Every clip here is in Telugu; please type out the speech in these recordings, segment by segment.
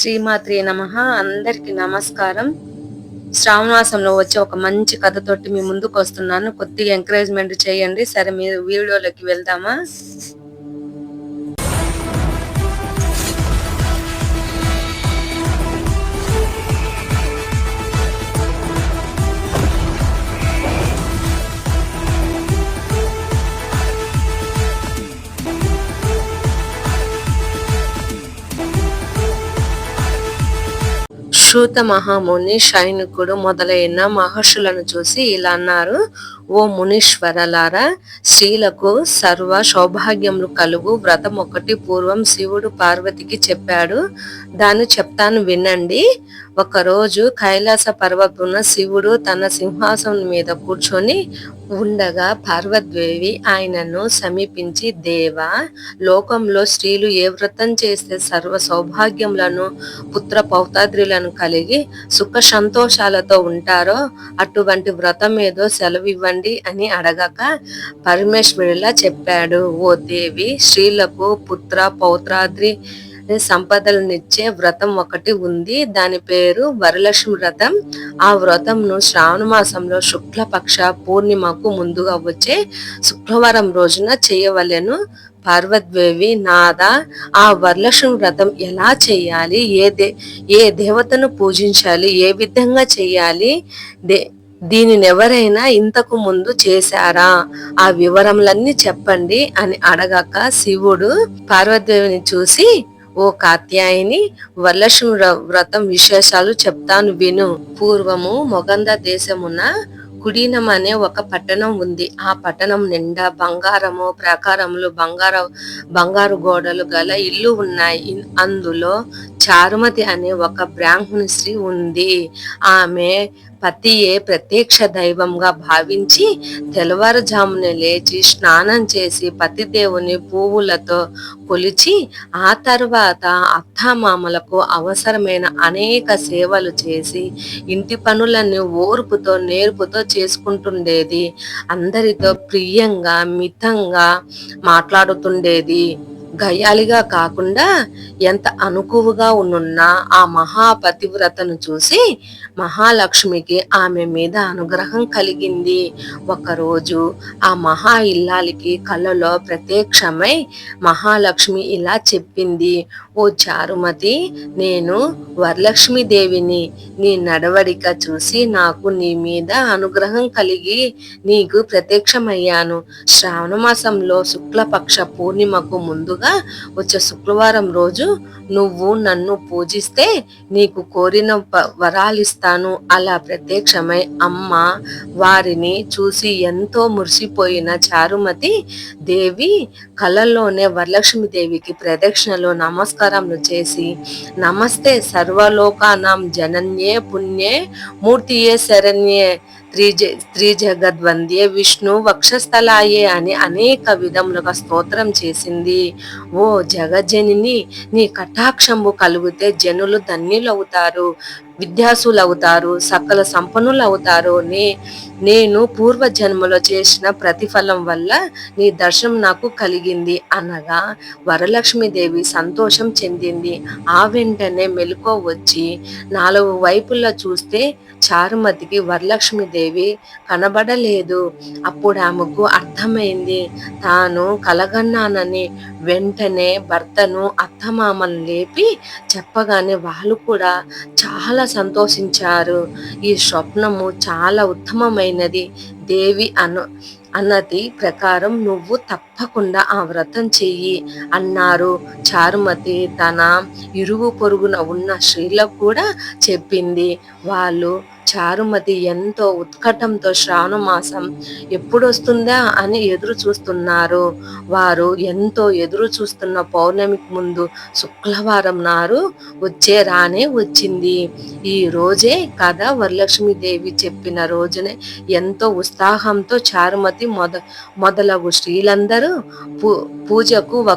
శ్రీమాత్రి నమ. అందరికి నమస్కారం. శ్రావణమాసంలో వచ్చే ఒక మంచి కథతోటి మీ ముందుకు వస్తున్నాను కొద్దిగా ఎంకరేజ్మెంట్ చేయండి. సరే మీరు వీడియోలోకి వెళ్దామా? శూత మహాముని శైనికుడు మొదలైన మహర్షులను చూసి ఇలా అన్నారు. ఓ మునీశ్వరలారా స్త్రీలకు సర్వ సౌభాగ్యములు కలుగు. వ్రతం ఒకటి పూర్వం శివుడు పార్వతికి చెప్పాడు. దాన్ని చెప్తాను వినండి. ఒకరోజు కైలాస పర్వతున్న శివుడు తన సింహాసనం మీద కూర్చొని ఉండగా పార్వద్వేవి ఆయనను సమీపించి దేవ లోకంలో స్త్రీలు ఏ వ్రతం చేస్తే సర్వ సౌభాగ్యములను పుత్ర పౌతాద్రులను కలిగి సుఖ సంతోషాలతో ఉంటారో అటువంటి వ్రతం ఏదో చెప్పండి అని అడగక పరమేశ్వరులా చెప్పాడు. ఓ దేవి స్త్రీలకు పుత్ర పౌత్రాద్రి సంపదలనిచ్చే వ్రతం ఒకటి ఉంది. దాని పేరు వరలక్ష్మి వ్రతం. ఆ వ్రతంను శ్రావణ మాసంలో శుక్లపక్ష పూర్ణిమకు ముందుగా వచ్చే శుక్రవారం రోజున చేయవలెను. పార్వద్వేవి నాద ఆ వరలక్ష్మి వ్రతం ఎలా చేయాలి? ఏ దే ఏ దేవతను పూజించాలి? ఏ విధంగా చేయాలి? దే దీనిని ఎవరైనా ఇంతకు ముందు చేశారా? ఆ వివరములన్నీ చెప్పండి అని అడగక శివుడు పార్వతీదేవిని చూసి ఓ కాత్యాయని వరలక్ష్మి వ్రతం విశేషాలు చెప్తాను విను. పూర్వము మొగంద దేశమున కుడీనం అనే ఒక పట్టణం ఉంది. ఆ పట్టణం నిండా బంగారము ప్రాకారములు బంగార బంగారు గోడలు గల ఇల్లు ఉన్నాయి. అందులో చారుమతి అనే ఒక బ్రాహ్మణ స్త్రీ ఉంది. ఆమె పతియే ప్రత్యక్ష దైవంగా భావించి తెల్లవారుజామున లేచి స్నానం చేసి పతిదేవుని పువ్వులతో కొలిచి ఆ తర్వాత అత్తామామలకు అవసరమైన అనేక సేవలు చేసి ఇంటి పనులన్నీ ఓర్పుతో నేర్పుతో చేసుకుంటుండేది. అందరితో ప్రియంగా మితంగా మాట్లాడుతుండేది. గయాలిగా కాకుండా ఎంత అనుకువగా ఉన్న ఆ మహాపతివ్రతను చూసి మహాలక్ష్మికి ఆమె మీద అనుగ్రహం కలిగింది. ఒకరోజు ఆ మహా ఇల్లాలికి కళ్ళలో ప్రత్యక్షమై మహాలక్ష్మి ఇలా చెప్పింది ఓ చారుమతి నేను వరలక్ష్మీదేవిని నీ నడవడిక చూసి నాకు నీ మీద అనుగ్రహం కలిగి నీకు ప్రత్యక్షమయ్యాను. శ్రావణ మాసంలో శుక్లపక్ష పూర్ణిమకు ముందుగా వచ్చే శుక్రవారం రోజు నువ్వు నన్ను పూజిస్తే నీకు కోరిన వరాలిస్తాను. అలా ప్రత్యక్షమై అమ్మ వారిని చూసి ఎంతో మురిసిపోయిన చారుమతి దేవి కలలోనే వరలక్ష్మి దేవికి ప్రదక్షిణలో నమస్కారములు చేసి నమస్తే సర్వలోకానాం జనన్యే పుణ్యే మూర్తియే శరణ్యే త్రిజ త్రిజగద్వంద్య విష్ణు వక్షస్థలాయే అని అనేక విధములుగా స్తోత్రం చేసింది. ఓ జగజనిని నీ కటాక్షంబు కలిగితే జనులు ధన్యులవుతారు. విద్యాసులు అవుతారు సకల సంపన్నులు అవుతారు నే నేను పూర్వ జన్మలో చేసిన ప్రతిఫలం వల్ల నీ దర్శనం నాకు కలిగింది అనగా వరలక్ష్మీదేవి సంతోషం చెందింది. ఆ వెంటనే మెలుకో వచ్చి నాలుగు వైపులా చూస్తే చారుమతికి వరలక్ష్మీదేవి కనబడలేదు. అప్పుడు ఆమెకు అర్థమైంది తాను కలగన్నానని వెంటనే భర్తను అత్తమామను లేపి చెప్పగానే వాళ్ళు కూడా చాలా సంతోషించారు. ఈ స్వప్నము చాలా ఉత్తమమైనది. దేవి అను అన్నది ప్రకారం నువ్వు తప్ప తప్పకుండా ఆ వ్రతం చెయ్యి అన్నారు. చారుమతి తన ఇరుగు పొరుగున ఉన్న స్త్రీలకు కూడా చెప్పింది. వాళ్ళు చారుమతి ఎంతో ఉత్కటంతో శ్రావణ మాసం ఎప్పుడొస్తుందా అని ఎదురు చూస్తున్నారు. వారు ఎంతో ఎదురు చూస్తున్న పౌర్ణమికి ముందు శుక్రవారం నారు వచ్చే రానే వచ్చింది. ఈ రోజే కథ వరలక్ష్మీదేవి చెప్పిన రోజునే ఎంతో ఉత్సాహంతో చారుమతి మొద మొదలగు స్త్రీలందరూ పూ పూజకు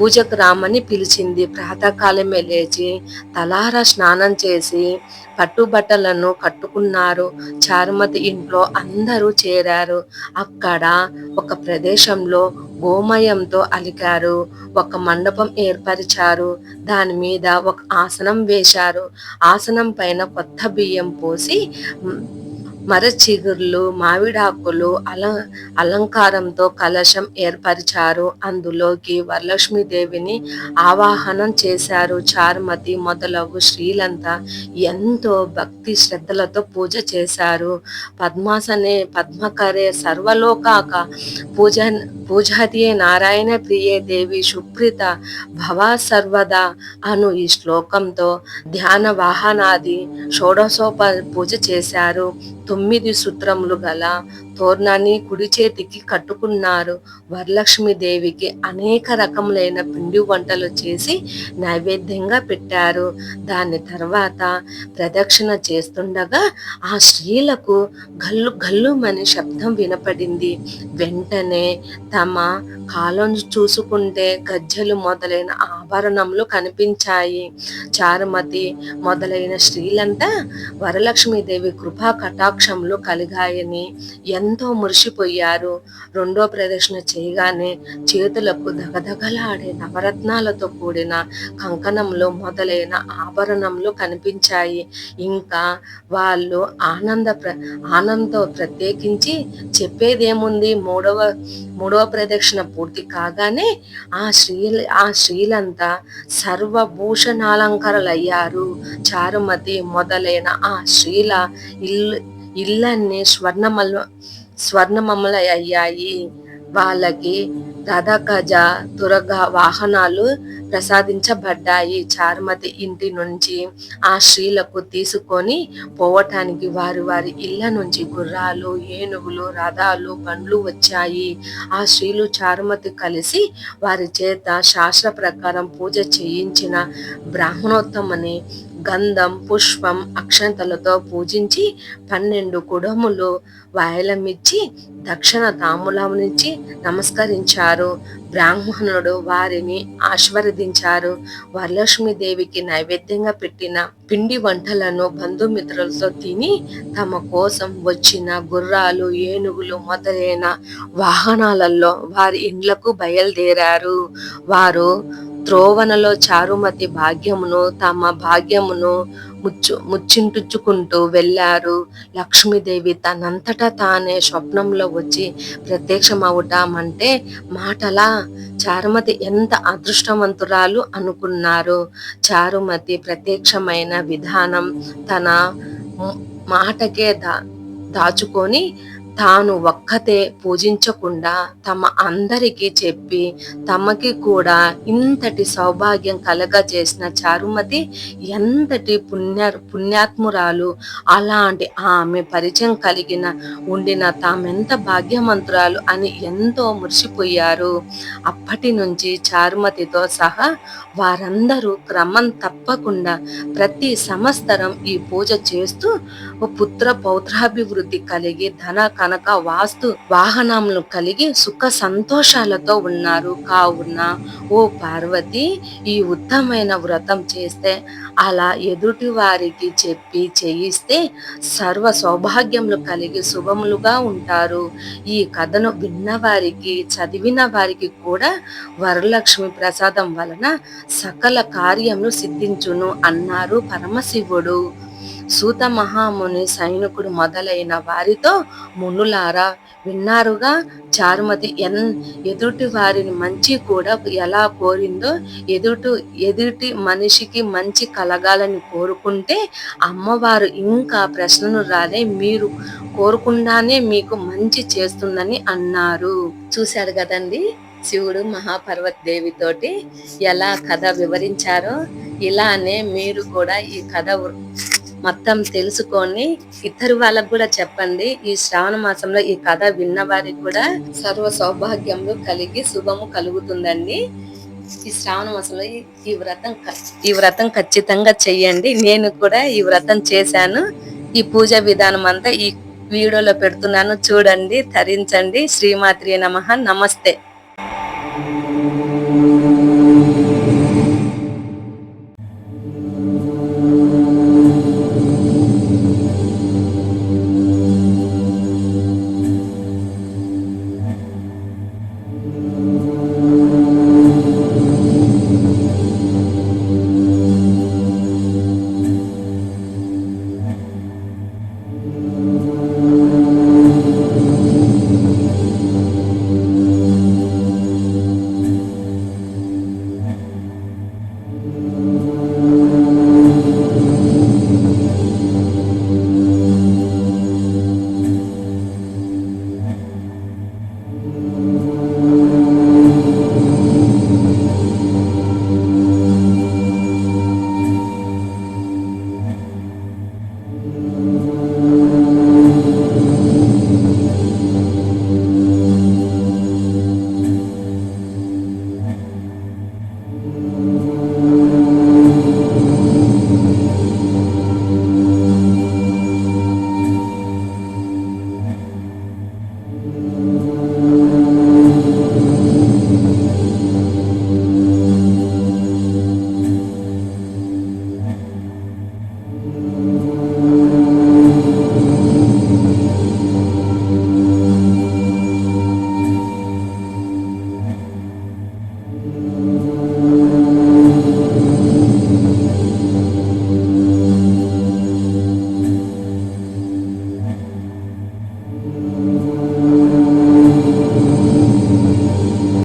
పూజకు రామని పిలిచింది. ప్రాతకాలమే లేచి తలారా స్నానం చేసి పట్టుబట్టలను కట్టుకున్నారు. చారుమతి ఇంట్లో అందరూ చేరారు. అక్కడ ఒక ప్రదేశంలో గోమయంతో అలికారు. ఒక మండపం ఏర్పరిచారు. దాని మీద ఒక ఆసనం వేశారు. ఆసనం పైన కొత్త బియ్యం పోసి మరచిగుర్లు మామిడాకులు అల అలంకారంతో కలశం ఏర్పరిచారు. అందులోకి వరలక్ష్మీదేవిని ఆవాహనం చేశారు. చారుమతి మొదలగు స్త్రీలంతా ఎంతో భక్తి శ్రద్ధలతో పూజ చేశారు. పద్మాసనే పద్మకరే సర్వలోకాక పూజ పూజాదియే నారాయణ ప్రియే దేవి సుప్రిత భవా సర్వదా అను ఈ శ్లోకంతో ధ్యాన వాహనాది షోడశోప పూజ చేశారు. తొమ్మిది సూత్రములు గల తోరణాన్ని కుడి చేతికి కట్టుకున్నారు. వరలక్ష్మీదేవికి అనేక రకములైన పిండి వంటలు చేసి నైవేద్యంగా పెట్టారు. దాని తర్వాత ప్రదక్షిణ చేస్తుండగా ఆ స్త్రీలకు గల్లు గల్లుమని శబ్దం వినపడింది. వెంటనే తమ కాలం చూసుకుంటే గజ్జలు మొదలైన ఆభరణములు కనిపించాయి. చారుమతి మొదలైన స్త్రీలంతా వరలక్ష్మీదేవి కృపా కటాక్షములు కలిగాయని ఎంతో మురిసిపోయారు. రెండో ప్రదర్శన చేయగానే చేతులకు దగదగలాడే నవరత్నాలతో కూడిన కంకణంలో మొదలైన ఆభరణంలో కనిపించాయి. ఇంకా వాళ్ళు ఆనంద ప్ర ఆనందంతో ప్రత్యేకించి చెప్పేదేముంది? మూడవ మూడవ ప్రదక్షిణ పూర్తి కాగానే ఆ స్త్రీ ఆ స్త్రీలంతా సర్వభూషణాలంకరలయ్యారు. చారుమతి మొదలైన ఆ స్త్రీల ఇల్లు ఇళ్ళన్నీ స్వర్ణమల స్వర్ణమమల అయ్యాయి వాళ్ళకి రథగజ దురగ వాహనాలు ప్రసాదించబడ్డాయి. చారుమతి ఇంటి నుంచి ఆ స్త్రీలకు తీసుకొని పోవటానికి వారి వారి ఇళ్ళ నుంచి గుర్రాలు ఏనుగులు రథాలు బండ్లు వచ్చాయి. ఆ స్త్రీలు చారుమతి కలిసి వారి చేత శాస్త్ర ప్రకారం పూజ చేయించిన బ్రాహ్మణోత్తమని గంధం పుష్పం అక్షంతలతో పూజించి పన్నెండు కుడములు వాయలమిచ్చి దక్షిణ తాములమునిచ్చి నమస్కరించారు. బ్రాహ్మణుడు వారిని ఆశీర్వదించారు. వరలక్ష్మీదేవికి నైవేద్యంగా పెట్టిన పిండి వంటలను బంధుమిత్రులతో తిని తమ కోసం వచ్చిన గుర్రాలు ఏనుగులు మొదలైన వాహనాలలో వారి ఇండ్లకు బయలుదేరారు. వారు త్రోవనలో చారుమతి భాగ్యమును తమ భాగ్యమును ముచ్చు ముచ్చింటుచుకుంటూ వెళ్ళారు. లక్ష్మీదేవి తనంతటా తానే స్వప్నంలో వచ్చి ప్రత్యక్షమవుతామంటే మాటలా? చారుమతి ఎంత అదృష్టవంతురాలు అనుకున్నారు. చారుమతి ప్రత్యక్షమైన విధానం తన మాటకే దా దాచుకొని తాను ఒక్కతే పూజించకుండా తమ అందరికీ చెప్పి తమకి కూడా ఇంతటి సౌభాగ్యం కలగ చేసిన చారుమతి ఎంతటి పుణ్య పుణ్యాత్మురాలు. అలాంటి ఆమె పరిచయం కలిగిన ఉండిన తామెంత భాగ్యమంతురాలు అని ఎంతో మురిసిపోయారు. అప్పటి నుంచి చారుమతితో సహా వారందరూ క్రమం తప్పకుండా ప్రతి సంవత్సరం ఈ పూజ చేస్తూ పుత్ర పౌత్రాభివృద్ధి కలిగి ధన కనుక వాస్తు వాహనములు కలిగి సుఖ సంతోషాలతో ఉన్నారు. కావున ఓ పార్వతి ఈ ఉత్తమైన వ్రతం చేస్తే అలా ఎదుటి వారికి చెప్పి చేయిస్తే సర్వ సౌభాగ్యములు కలిగి శుభములుగా ఉంటారు. ఈ కథను విన్న వారికి చదివిన వారికి కూడా వరలక్ష్మి ప్రసాదం వలన సకల కార్యములు సిద్ధించును అన్నారు పరమశివుడు. సూత మహాముని సైనికుడు మొదలైన వారితో మునులారా విన్నారుగా? చారుమతి ఎన్ ఎదుటి వారిని మంచి కూడా ఎలా కోరిందో ఎదుటి ఎదుటి మనిషికి మంచి కలగాలని కోరుకుంటే అమ్మవారు ఇంకా ప్రశ్నలు రాలే మీరు కోరుకుండానే మీకు మంచి చేస్తుందని అన్నారు. చూశారు కదండి? శివుడు మహాపర్వత దేవితోటి ఎలా కథ వివరించారో ఇలానే మీరు కూడా ఈ కథ మొత్తం తెలుసుకొని ఇద్దరు వాళ్ళకు కూడా చెప్పండి. ఈ శ్రావణ మాసంలో ఈ కథ విన్న వారికి కూడా సర్వ సౌభాగ్యములు కలిగి శుభము కలుగుతుందండి. ఈ శ్రావణ మాసంలో ఈ వ్రతం ఈ వ్రతం ఖచ్చితంగా చెయ్యండి. నేను కూడా ఈ వ్రతం చేశాను. ఈ పూజ విధానం అంతా ఈ వీడియోలో పెడుతున్నాను. చూడండి ధరించండి. శ్రీమాత్రి నమ. నమస్తే.